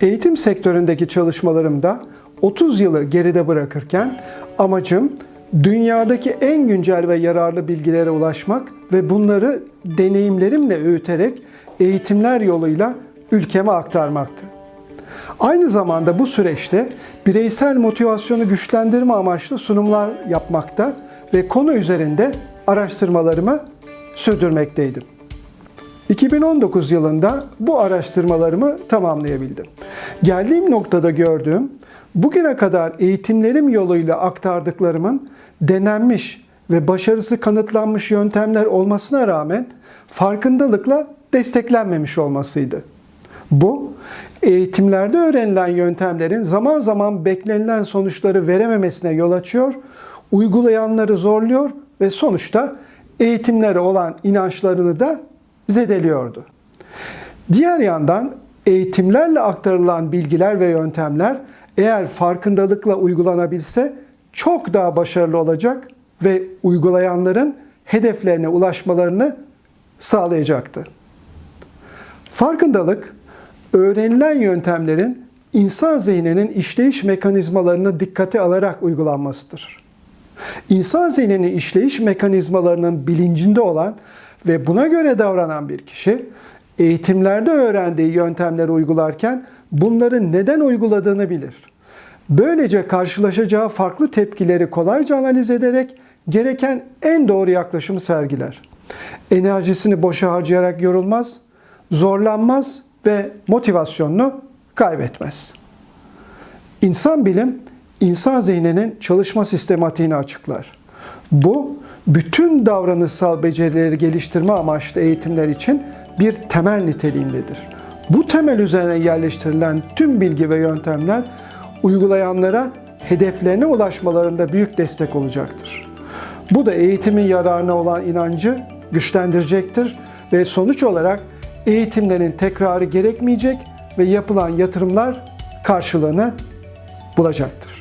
Eğitim sektöründeki çalışmalarımda 30 yılı geride bırakırken amacım dünyadaki en güncel ve yararlı bilgilere ulaşmak ve bunları deneyimlerimle öğüterek eğitimler yoluyla ülkeme aktarmaktı. Aynı zamanda bu süreçte bireysel motivasyonu güçlendirme amaçlı sunumlar yapmakta ve konu üzerinde araştırmalarımı sürdürmekteydim. 2019 yılında bu araştırmalarımı tamamlayabildim. Geldiğim noktada gördüğüm, bugüne kadar eğitimlerim yoluyla aktardıklarımın denenmiş ve başarısı kanıtlanmış yöntemler olmasına rağmen farkındalıkla desteklenmemiş olmasıydı. Bu, eğitimlerde öğrenilen yöntemlerin zaman zaman beklenilen sonuçları verememesine yol açıyor, uygulayanları zorluyor ve sonuçta eğitimlere olan inançlarını da zedeliyordu. Diğer yandan eğitimlerle aktarılan bilgiler ve yöntemler eğer farkındalıkla uygulanabilse çok daha başarılı olacak ve uygulayanların hedeflerine ulaşmalarını sağlayacaktı. Farkındalık, öğrenilen yöntemlerin insan zihninin işleyiş mekanizmalarını dikkate alarak uygulanmasıdır. İnsan zihninin işleyiş mekanizmalarının bilincinde olan ve buna göre davranan bir kişi eğitimlerde öğrendiği yöntemleri uygularken bunları neden uyguladığını bilir. Böylece karşılaşacağı farklı tepkileri kolayca analiz ederek gereken en doğru yaklaşımı sergiler. Enerjisini boşa harcayarak yorulmaz, zorlanmaz ve motivasyonunu kaybetmez. İnsan bilim, insan zihninin çalışma sistematiğini açıklar. Bu, bütün davranışsal becerileri geliştirme amaçlı eğitimler için bir temel niteliğindedir. Bu temel üzerine yerleştirilen tüm bilgi ve yöntemler uygulayanlara hedeflerine ulaşmalarında büyük destek olacaktır. Bu da eğitimin yararına olan inancı güçlendirecektir ve sonuç olarak eğitimlerin tekrarı gerekmeyecek ve yapılan yatırımlar karşılığını bulacaktır.